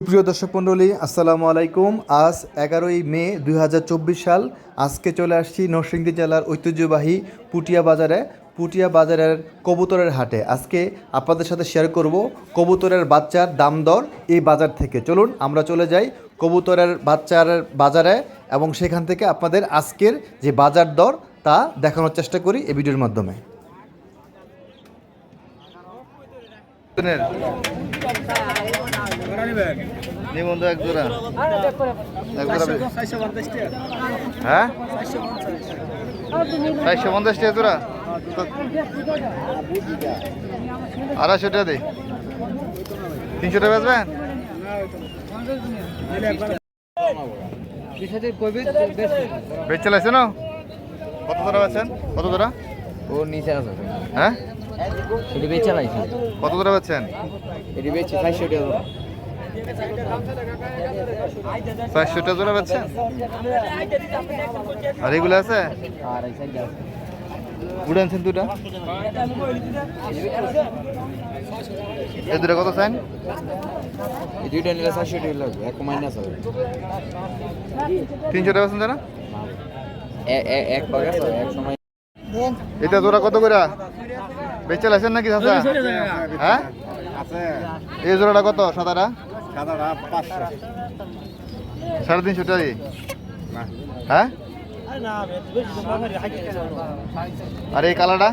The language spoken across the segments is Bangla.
প্রিয় দর্শক মণ্ডলী, আসসালামু আলাইকুম। আজ এগারোই মে দুই হাজার চব্বিশ সাল। আজকে চলে আসছি নরসিংদী জেলার ঐতিহ্যবাহী পুটিয়া বাজারে। পুটিয়া বাজারের কবুতরের হাটে। আজকে আপনাদের সাথে শেয়ার করব কবুতরের বাচ্চার দাম দর এই বাজার থেকে। চলুন, আমরা চলে যাই কবুতরের বাচ্চার বাজারে এবং সেখান থেকে আপনাদের আজকের যে বাজার দর তা দেখানোর চেষ্টা করি এই ভিডিওর মাধ্যমে। নিবন্ধ এক জোড়া। এক জোড়া হ্যাঁ? চারশো পঞ্চাশ টাকা জোড়া। আড়াইশো টাকা দিই তিনশো টাকা বেচবেন? বেচে লাগছে না? কত জোড়া বেচছেন? কত জোড়া? ও নিচে আছে। হ্যাঁ? এটি বেচে কত জোড়া বেচছেন? এটি বেচে চারশো টাকা চারশো টাকা জোড়া বেচছেন? আর এগুলো আছে? আর এই উড়ে আনছেন দুটা? এই দুটা কত চান এই দুইটা নিলে চারশো টাকা লাগবে এক মাইনাস হবে। তিনশো টাকা এক পাক এক সময় এটা জোড়া কত করে? বেচে লাইছেন নাকি চাচা? হ্যাঁ। এই জোড়াটা কত সাদাটা? সাড়ে তিনশো টাকা হ্যাঁ? আর এই কালারটা?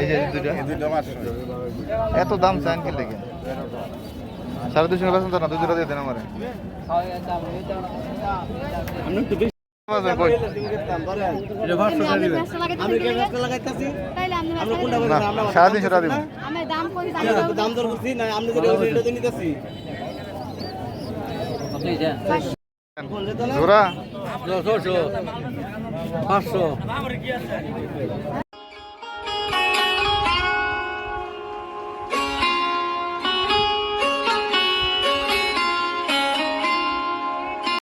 এই যে দুইটা। এত দাম চান কি লেগে সাড়ে দুশো তো না দুই জোড়া দিয়ে দেন আমারে। সাড়ে তিনশো টাকা দিব। দাম দর করছি। না আপনি যেটা নিতেছি জোড়া। পাঁচশো।